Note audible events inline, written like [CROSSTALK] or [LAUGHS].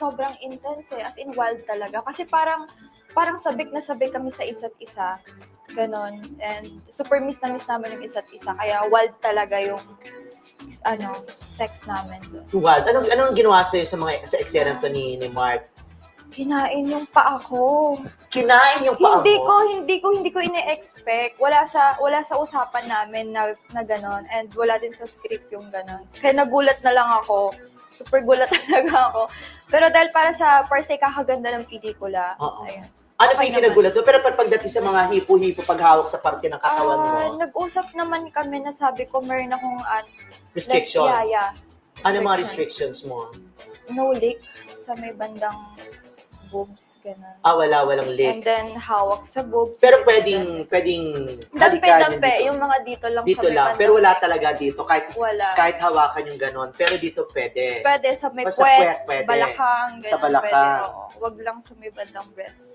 sobrang intense eh. As in, wild talaga. Kasi parang, parang sabik na sabik kami sa isa't isa. Ganon. And super miss na miss namin yung isa't isa. Kaya wild talaga yung ano, sex namin. Wild. Anong, anong ginawa sa'yo sa mga sa eksena to ni, ni Mark? Kinain yung pa ako. Kinain yung paa Hindi mo? ko, hindi ko, hindi ko ine-expect. Wala sa, wala sa usapan namin na, na ganon. And wala din sa script yung ganon. Kaya nagulat na lang ako. Super gulat [LAUGHS] talaga ako. Pero dahil para sa, para sa kakaganda ng pelikula. Oo. Ayun. Ano pa Okay yung kinagulat mo? Pero pag pagdating sa mga hipo-hipo paghawak sa parte ng katawan mo, Ah, nag-usap naman kami na sabi ko meron akong uh, restrictions. Like, yeah, yeah. Ano mga restriction. restrictions mo? No leak sa may bandang boobs, ganun. Ah, wala, walang And lick. then, hawak sa boobs. Pero ganun. pwedeng, pwedeng halikan dampe. dito. Yung mga dito lang Dito sa may lang. bandang Pero wala talaga dito. Kahit, Wala. kahit hawakan yung ganon. Pero dito pwede. Pwede sa may puwet, puwet, pwede. balakang, ganun. Sa balakang. Pwede, oo. Wag lang sa may bandang breast.